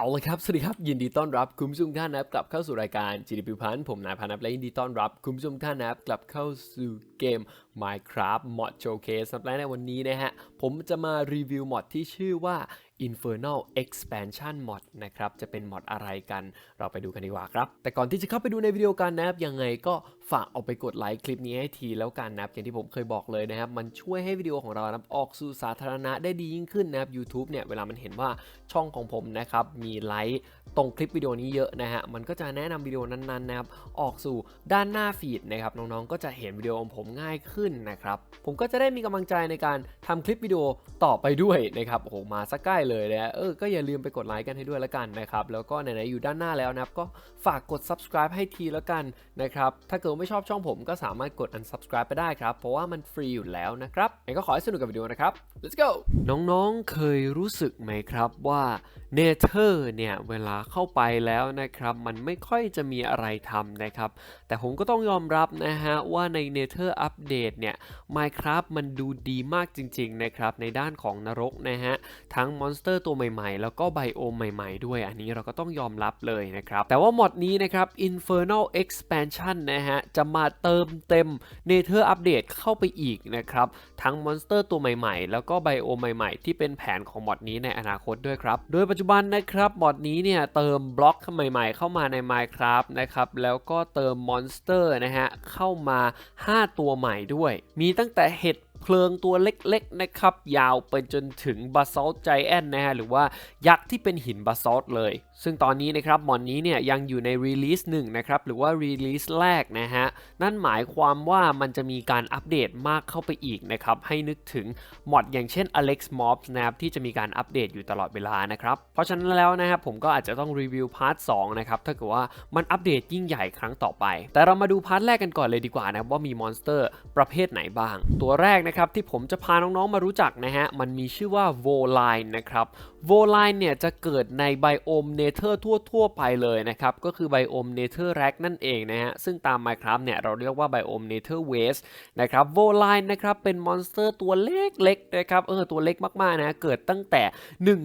เอาลยครับ สวัสดีครับ ยินดีต้อนรับคุณผู้ชมทุกท่านนะครับกลับเข้าสู่รายการ GDP พันธ์ผมนายพานับและยินดีต้อนรับคุณผู้ชมทุกท่านนะครับกลับเข้าสู่เกม Minecraft Mod Showcase สำหรับในวันนี้นะฮะ ผมจะมารีวิวมอดที่ชื่อว่า Infernal Expansion Mod นะครับ จะเป็นมอดอะไรกัน เราไปดูกันดีกว่าครับ แต่ก่อนที่จะเข้าไปดูในวิดีโอกันนะครับ ยังไงก็ ฝากเอาไปกดไลค์คลิปนี้ให้ทีแล้วกันนะครับอย่างที่ผมเคยบอกเลยนะครับ มันช่วยให้วิดีโอของเรานะออกสู่สาธารณะได้ดียิ่งขึ้นนะครับ YouTube เนี่ยเวลามันเห็นว่าช่องของผมนะครับมีไลค์ตรงคลิปวิดีโอนี้เยอะนะฮะมันก็จะแนะนำวิดีโอนั้นๆนะครับออกสู่ด้านหน้าฟีดนะครับน้องๆก็จะเห็นวิดีโอของผมง่ายขึ้นนะครับผมก็จะได้มีกำลังใจในการทำคลิปวิดีโอต่อไปด้วยนะครับโอ้โหมาสักใกล้เลยนะเออก็อย่าลืมไปกดไลค์กันให้ด้วยละกันนะครับแล้วก็ไหนๆอยู่ด้านหน้าแล้วนะครับก็ฝากกด subscribe ให้ทีละกันนะครับถ้าเกิดว่าไม่ชอบช่องผมก็สามารถกด unsubscribe ไปได้ครับ เพราะว่ามันฟรีอยู่แล้วนะครับงั้นก็ขอให้สนุกกับวิดีโอนะครับ let's go น้องๆเคยรู้สึกไหมครับว่า เนเธอร์เนี่ย เวลาเข้าไปแล้วนะครับ มันไม่ค่อยจะมีอะไรทำนะครับ แต่ผมก็ต้องยอมรับนะฮะ ว่าใน Nether Update เนี่ย Minecraft มันดูดีมากจริง ๆ นะครับ ในด้านของนรกนะฮะ ทั้งมอนสเตอร์ตัวใหม่ๆ แล้วก็ไบโอมใหม่ๆ ด้วย อันนี้เราก็ต้องยอมรับเลยนะครับ แต่ว่ามอดนี้นะครับ Infernal Expansion นะฮะ จะมาเติมเต็ม Nether Update เข้าไปอีกนะครับ ทั้งมอนสเตอร์ตัวใหม่ๆ แล้วก็ไบโอมใหม่ๆ ที่เป็นแผนของมอดนี้ในอนาคตด้วยครับ โดยปัจจุบันนะครับมอดนี้เนี่ยเติมบล็อกใหม่ๆ เข้ามาใน Minecraft นะครับแล้วก็เติมมอนสเตอร์นะฮะเข้ามา 5 ตัวใหม่ด้วย มีตั้งแต่เห็ด เพลิงตัวเล็กๆนะครับ ยาวไปจนถึงบาซอลไจแอนนะฮะหรือว่ายักษ์ที่เป็นหินบาซอลเลย ซึ่งตอนนี้นะครับมอนนี้เนี่ยยังอยู่ในรีลิสหนึ่งนะครับหรือว่ารีลิสแรกนะฮะนั่นหมายความว่ามันจะมีการอัปเดตมากเข้าไปอีกนะครับ ให้นึกถึงมอดอย่างเช่น Alex Mobs นะครับที่จะมีการอัปเดตอยู่ตลอดเวลานะครับ เพราะฉะนั้นแล้วนะครับผมก็อาจจะต้องรีวิวพาร์ท2นะครับถ้าเกิดว่ามันอัปเดตยิ่งใหญ่ครั้งต่อไป แต่เรามาดูพาร์ทแรกกันก่อนเลยดีกว่านะว่ามีมอนสเตอร์ประเภทไหนบ้าง ตัวแรกนะครับที่ผมจะพาน้องๆมารู้จักนะฮะมันมีชื่อว่า v o l i n e นะครับ v o l i n e เนี่ยจะเกิดในไบโอมเนเธอร์ทั่ว ๆ ไปเลยนะครับ ก็คือไบโอมเนเธอร์แร็กนั่นเองนะฮะ ซึ่งตาม Minecraft เนี่ยเราเรียกว่าไบโอมเนเธอร์เวสนะครับ v o l i n e นะครับเป็นมอนสเตอร์ตัวเล็กๆนะครับเออตัวเล็กมากๆนะเกิดตั้งแต่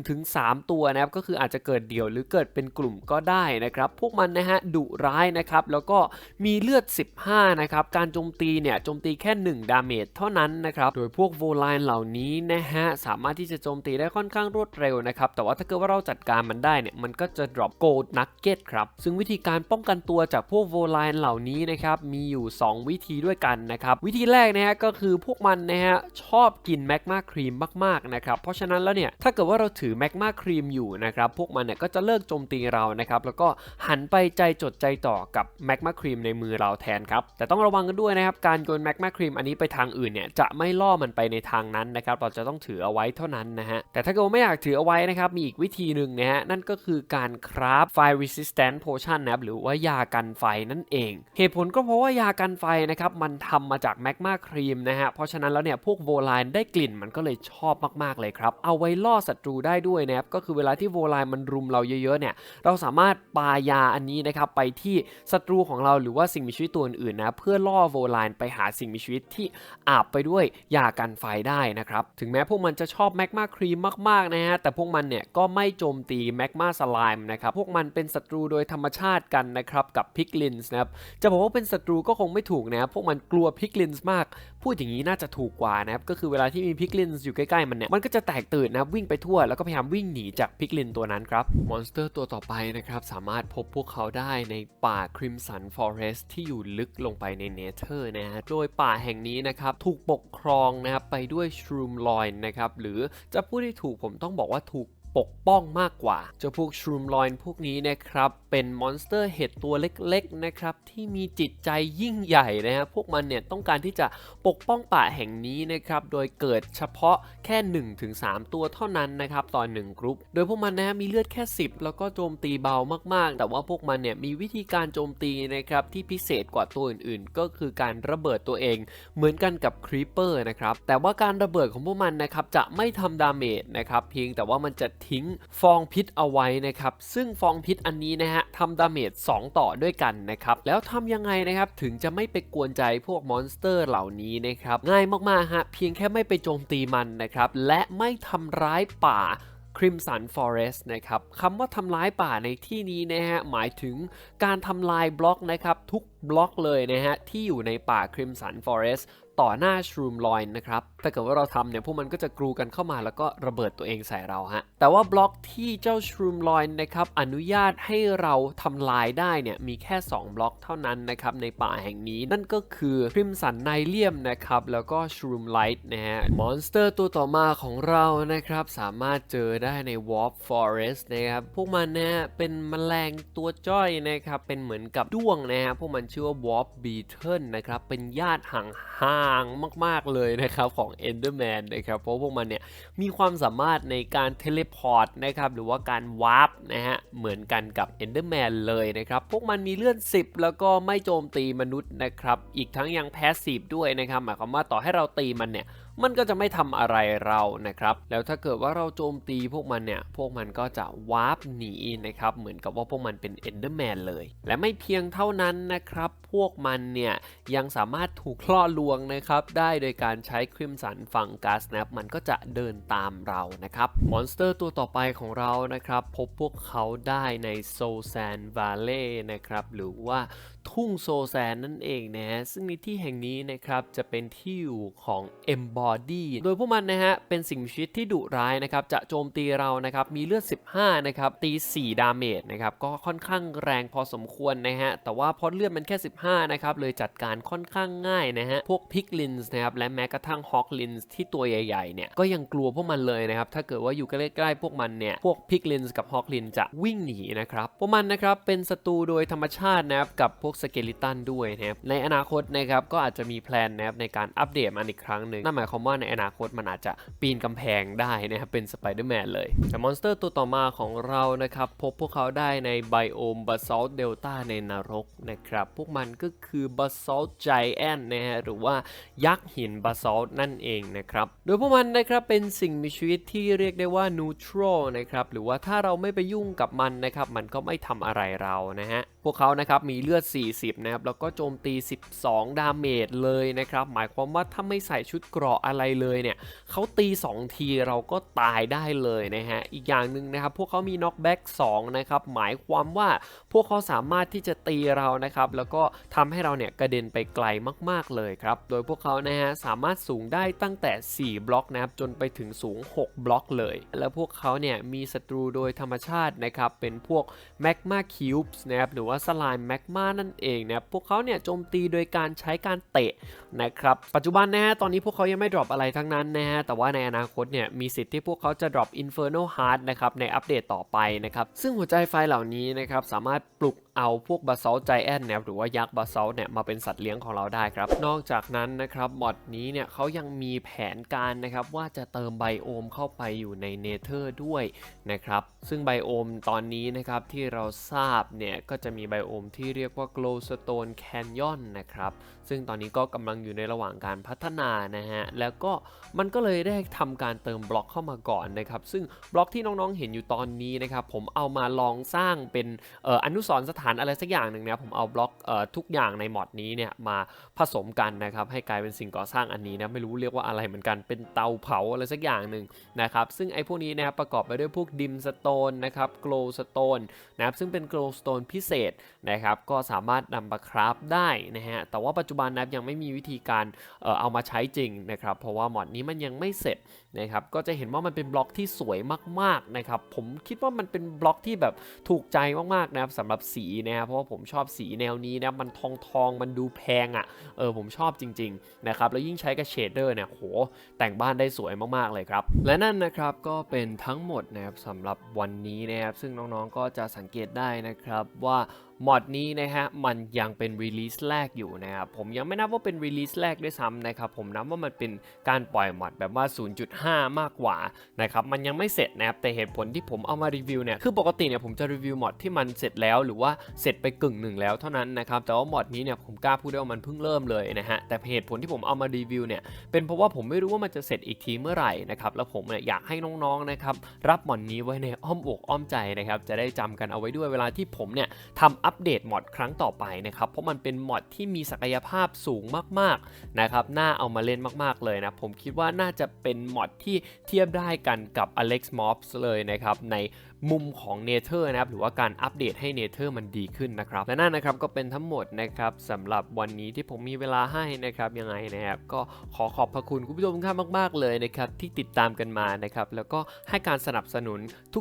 1-3 ตัวนะครับก็คืออาจจะเกิดเดี่ยวหรือเกิดเป็นกลุ่มก็ได้นะครับ พวกมันนะฮะดุร้ายนะครับแล้วก็มีเลือด 15 นะครับการโจมตีเนี่ยโจมตีแค่ 1 ดาเมจเท่านั้นนะครับโดยพวกโวล i n e เหล่านี้นะฮะสามารถที่จะโจมตีได้ค่อนข้างรวดเร็วนะครับ แต่ว่าถ้าเกิดว่าเราจัดการมันได้เนี่ย มันก็จะ drop gold nugget ครับ ซึ่งวิธีการป้องกันตัวจากพวกโวล i n e เหล่านี้นะครับ มีอยู่ 2 วิธีด้วยกันนะครับ วิธีแรกนะฮะก็คือพวกมันนะฮะชอบกินแมกมาครีมมากๆนะครับ เพราะฉะนั้นแล้วเนี่ย ถ้าเกิดว่าเราถือแมกมาครีมอยู่นะครับ พวกมันเนี่ยก็จะเลิกโจมตีเรานะครับ แล้วก็หันไปใจจดใจต่อกับแมกมาครีมในมือเราแทนครับ แต่ต้องระวังกันด้วยนะครับ การโยนแมกมาครีมอันนี้ไปทางอื่นเนี่ยจะไม่ล่อมันไปในทางนั้นนะครับ เราจะต้องถือเอาไว้เท่านั้นนะฮะ แต่ถ้าเกิดว่าไม่อยากถือเอาไว้นะครับ มีอีกวิธีหนึ่งนะฮะ นั่นก็คือการคราฟ Fire Resistant Potion นะครับ หรือว่ายากันไฟนั่นเอง เหตุผลก็เพราะว่ายากันไฟนะครับ มันทำมาจากแมกมาครีมนะฮะ เพราะฉะนั้นแล้วเนี่ย พวกโวล i n e ได้กลิ่นมันก็เลยชอบมากๆเลยครับ เอาไว้ล่อศัตรูได้ด้วยนะครับ ก็คือเวลาที่โวล i n e มันรุมเราเยอะๆเนี่ย เราสามารถปายาอันนี้นะครับไปที่ศัตรูของเราหรือว่าสิ่งมีชีวิตตัวอื่นๆนะ เพื่อล่อโวล i n e ไปหาสิ่งมีชีวิตที่อาบไปด้วยยากันไฟได้นะครับ ถึงแม้พวกมันจะชอบแมกมาครีมมากๆนะฮะ แต่พวกมันเนี่ยก็ไม่โจมตีแมกมาสไลม์นะครับ พวกมันเป็นศัตรูโดยธรรมชาติกันนะครับกับพิกลินส์นะครับ จะบอกว่าเป็นศัตรูก็คงไม่ถูกนะ พวกมันกลัวพิกลินส์มาก พูดอย่างนี้น่าจะถูกกว่านะครับก็คือเวลาที่มีพิกลินส์อยู่ใกล้ๆมันเนี่ยมันก็จะแตกตื่นนะครับวิ่งไปทั่วแล้วก็พยายามวิ่งหนีจากพิกลินตัวนั้นครับมอนสเตอร์ตัวต่อไปนะครับสามารถพบพวกเขาได้ในป่าคริมสันฟอเรสที่อยู่ลึกลงไปในเนเธอร์นะฮะโดยป่าแห่งนี้นะครับถูกปกครองนะครับไปด้วยชรูมลอยนะครับหรือจะพูดให้ถูกผมต้องบอกว่าถูก ปกป้องมากกว่า เจ้าพวกชรูมลอยพวกนี้นะครับ เป็นมอนสเตอร์เห็ดตัวเล็กๆนะครับที่มีจิตใจยิ่งใหญ่นะฮะพวกมันเนี่ยต้องการที่จะปกป้องป่าแห่งนี้นะครับโดยเกิดเฉพาะแค่ 1-3 ตัวเท่านั้นนะครับต่อ1กรุ๊ปโดยพวกมันนะฮะมีเลือดแค่ 10 แล้วก็โจมตีเบามากๆ แต่ว่าพวกมันเนี่ยมีวิธีการโจมตีนะครับที่พิเศษกว่าตัวอื่นๆ ก็คือการระเบิดตัวเอง เหมือนกันกับครีปเปอร์นะครับแต่ว่าการระเบิดของพวกมันนะครับจะไม่ทำดาเมจนะครับเพียงแต่ว่ามันจะทงฟองพิษเอาไว้นะครับ ซึ่งฟองพิษอันนี้นะฮะทำดาเมจ2ต่อด้วยกันนะครับ แล้วทำยังไงนะครับถึงจะไม่ไปกวนใจพวกมอนสเตอร์เหล่านี้นะครับ ง่ายมากๆฮะเพียงแค่ไม่ไปโจมตีมันนะครับ และไม่ทำร้ายป่า Crimson Forest นะครับคำว่าทำลายป่าในที่นี้นะฮะหมายถึงการทำลายบล็อกนะครับทุก บล็อกเลยนะฮะ ที่อยู่ในป่า Crimson Forest ต่อหน้า Shroom l o i n นะครับ ถ้าเกิดว่าเราทำเนี่ยพวกมันก็จะกรูกันเข้ามาแล้วก็ระเบิดตัวเองใส่เราฮะ แต่ว่าบล็อกที่เจ้า Shroom l o i n นะครับอนุญาตให้เราทำลายได้เนี่ยมีแค่ 2 บล็อกเท่านั้นนะครับในป่าแห่งนี้นั่นก็คือ Crimson n i l i u m นะครับแล้วก็ Shroom Light นะฮะ มอนสเตอร์ตัวต่อมาของเรานะครับสามารถเจอได้ใน Warp Forest นะครับพวกมันนะฮะเป็นแมลงตัวจ้อยนะครับเป็นเหมือนกับด้วงนะฮะพวกมันชื่อว่า Warp Beetle นะครับ เป็นญาติห่างๆ มากๆเลยนะครับ ของ Enderman นะครับ เพราะพวกมันเนี่ย มีความสามารถในการเทเลพอร์ตนะครับ หรือว่าการวาร์ปนะฮะ เหมือนกันกับ Enderman เลยนะครับ พวกมันมีเลื่อน 10 แล้วก็ไม่โจมตีมนุษย์นะครับ อีกทั้งยังแพสซีฟด้วยนะครับ หมายความว่าต่อให้เราตีมันเนี่ย มันก็จะไม่ทำอะไรเรานะครับ แล้วถ้าเกิดว่าเราโจมตีพวกมันเนี่ย พวกมันก็จะวาร์ปหนีนะครับ เหมือนกับว่าพวกมันเป็นเอนเดอร์แมนเลย และไม่เพียงเท่านั้นนะครับ พวกมันเนี่ยยังสามารถถูกล่อลวงนะครับ ได้โดยการใช้คริมสันฟังกัสนะครับมันก็จะเดินตามเรานะครับ มอนสเตอร์ตัวต่อไปของเรานะครับ พบพวกเขาได้ในโซแซนวาเล่นะครับ หรือว่าทุ่งโซแซนนั่นเองนะฮะซึ่งในที่แห่งนี้นะครับจะเป็นที่อยู่ของเอ็ม Embody โดยพวกมันนะฮะเป็นสิ่งมีชีวิตที่ดุร้ายนะครับจะโจมตีเรานะครับมีเลือด 15นะครับตี 4 ดาเมจนะครับก็ค่อนข้างแรงพอสมควรนะฮะแต่ว่าเพราะเลือดมันแค่ 15นะครับเลยจัดการค่อนข้างง่ายนะฮะพวกพิกลินส์นะครับและแม้กระทั่งฮอกลินส์ที่ตัวใหญ่ๆเนี่ยก็ยังกลัวพวกมันเลยนะครับถ้าเกิดว่าอยู่ใกล้ๆพวกมันเนี่ยพวกพิกลินส์กับฮอกลินจะวิ่งหนีนะครับพวกมันนะครับเป็นศัตรูโดยธรรมชาตินะครับกับพวกสเกลิตันด้วยนะครับในอนาคตนะครับก็อาจจะมีแพลนนะครับในการอัปเดตมันอีกครั้งหนึ่งนั่นหมายความว่าในอนาคตมันอาจจะปีนกำแพงได้นะครับเป็นสไปเดอร์แมนเลย แต่มอนสเตอร์ตัวต่อมาของเรานะครับ พบพวกเขาได้ในไบโอมบ a ซ a ลเดลต้าในนรกนะครับ พวกมันก็คือบ a ซ a ลไจแอนนะฮะหรือว่ายักษ์หินบ a ซ a ลนั่นเองนะครับ โดยพวกมันนะครับเป็นสิ่งมีชีวิตที่เรียกได้ว่านูทร l นะครับหรือว่าถ้าเราไม่ไปยุ่งกับมันนะครับมันก็ไม่ทำอะไรเรานะฮะ พวกเขานะครับมีเลือด 40 นะครับ แล้วก็โจมตี 12 ดาเมจเลยนะครับ หมายความว่าถ้าไม่ใส่ชุดเกราะอะไรเลยเนี่ยเขาตี 2 ทีเราก็ตายได้เลยนะฮะ อีกอย่างหนึ่งนะครับ พวกเขามีน็อกแบ็ก2นะครับ หมายความว่าพวกเขาสามารถที่จะตีเรานะครับ แล้วก็ทำให้เราเนี่ยกระเด็นไปไกลมากๆเลยครับ โดยพวกเขานะฮะสามารถสูงได้ตั้งแต่ 4 บล็อกนะครับ จนไปถึงสูง 6 บล็อกเลย แล้วพวกเขาเนี่ยมีศัตรูโดยธรรมชาตินะครับ เป็นพวกแมกมาคิวบ์นะครับ หรือว่าสไลม์แมกมานั่นเองนะพวกเขาเนี่ยโจมตีโดยการใช้การเตะนะครับปัจจุบันนะฮะตอนนี้พวกเขายังไม่ดรอปอะไรทั้งนั้นนะฮะแต่ว่าในอนาคตเนี่ยมีสิทธิ์ที่พวกเขาจะดรอป Inferno Heart นะครับในอัปเดตต่อไปนะครับซึ่งหัวใจไฟเหล่านี้นะครับสามารถปลุก เอาพวกบาซ a ล t ไจแอนเนี่ยหรือว่ายักษ์บาซ a ลเนี่ยมาเป็นสัตว์เลี้ยงของเราได้ครับ นอกจากนั้นนะครับมอดนี้เนี่ยเขายังมีแผนการนะครับว่าจะเติมไบโอมเข้าไปอยู่ในเนเธอร์ด้วยนะครับ ซึ่งไบโอมตอนนี้นะครับที่เราทราบเนี่ยก็จะมีไบโอมที่เรียกว่า Glowstone Canyon นะครับ ซึ่งตอนนี้ก็กำลังอยู่ในระหว่างการพัฒนานะฮะ แล้วก็มันก็เลยได้ทำการเติมบล็อกเข้ามาก่อนนะครับ ซึ่งบล็อกที่น้องๆเห็นอยู่ตอนนี้นะครับผมเอามาลองสร้างเป็นอออนุสรณ์สถานอะไรสักอย่างหนึ่งนะผมเอาบล็อกเอ่อทุกอย่างในมอดนี้เนี่ยมาผสมกันนะครับให้กลายเป็นสิ่งก่อสร้างอันนี้นะไม่รู้เรียกว่าอะไรเหมือนกันเป็นเตาเผาอะไรสักอย่างหนึ่งนะครับซึ่งไอ้พวกนี้นะครับประกอบไปด้วยพวกดิมสโตนนะครับโกลสโตนนะครับซึ่งเป็นโกลสโตนพิเศษนะครับก็สามารถนำมาคราฟได้นะฮะแต่ว่าปัจจุบันนะครับยังไม่มีวิธีการเอ่อเอามาใช้จริงนะครับเพราะว่ามอดนี้มันยังไม่เสร็จนะครับก็จะเห็นว่ามันเป็นบล็อกที่สวยมากๆนะครับผมคิดว่ามันเป็นบล็อกที่แบบถูกใจมากๆนะครับสำหรับสีนะครับเพราะว่าผมชอบสีแนวนี้นะมันทองทองมันดูแพงอะ่ะเออผมชอบจริงๆนะครับแล้วยิ่งใช้กับเชดเดอร์เนี่ยโหแต่งบ้านได้สวยมากๆเลยครับ และนั่นนะครับก็เป็นทั้งหมดนะครับสำหรับวันนี้นะครับซึ่งน้องๆก็จะสังเกตได้นะครับว่ามอดนี้นะฮะมันยังเป็นรีลิสแรกอยู่นะครับผมยังไม่นับว่าเป็นรีลิสแรกด้วยซ้ำนะครับผมนับว่ามันเป็นการปล่อยมอดแบบว่า 0.5 มากกว่านะครับมันยังไม่เสร็จนะครับแต่เหตุผลที่ผมเอามารีวิวเนี่ยคือปกติเนี่ยผมจะรีวิวมอดที่มันเสร็จแล้วหรือว่าเสร็จไปกึ่งหนึ่งแล้วเท่านั้นนะครับแต่ว่ามอดนี้เนี่ยผมกล้าพูดได้ว่ามันเพิ่งเริ่มเลยนะฮะแต่เหตุผลที่ผมเอามารีวิวเนี่ยเป็นเพราะว่าผมไม่รู้ว่ามันจะเสร็จอีกทีเมื่อไหร่นะครับแล้วผมเนี่ยอยากให้น้องๆนะครับรับมอดนี้ไว้ในอ้อมอกอ้อมใจนะครับจะได้จำกันเอาไว้ด้วยเวลาที่ผมเนี่ยทำอัปเดตมอดครั้งต่อไปนะครับ เพราะมันเป็นมอดที่มีศักยภาพสูงมากๆนะครับ น่าเอามาเล่นมากๆเลยนะ ผมคิดว่าน่าจะเป็นมอดที่เทียบได้กันกับ Alex Mobs เลยนะครับ ใน มุมของ n a t h e r นะครับหรือว่าการอัปเดตให้ n a t h e r มันดีขึ้นนะครับและนั่นนะครับก็เป็นทั้งหมดนะครับสำหรับวันนี้ที่ผมมีเวลาให้นะครับยังไงนะครับก็ขอขอบพระคุณคุณผู้ชมทุกท่านมาก ๆ เลยนะครับที่ติดตามกันมานะครับแล้วก็ให้การสนับสนุน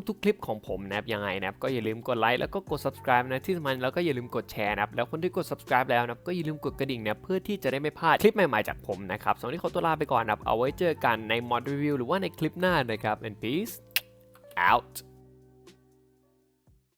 ทุก ๆ คลิปของผมนะครับยังไงนะครับก็อย่าลืมกดไลค์แล้วก็กด subscribe นะที่สำคัญแล้วก็อย่าลืมกดแชร์นะครับแล้วคนที่กด subscribe แล้วนะครับก็อย่าลืมกดกระดิ่งนะเพื่อที่จะได้ไม่พลาดคลิปใหม่ๆจากผมนะครับสำหรับวันนี้ขอตัวลาไปก่อนนะครับเอาไว้เจอกันใน mod review หรือว่าในคลิปหน้านะครับ and peace out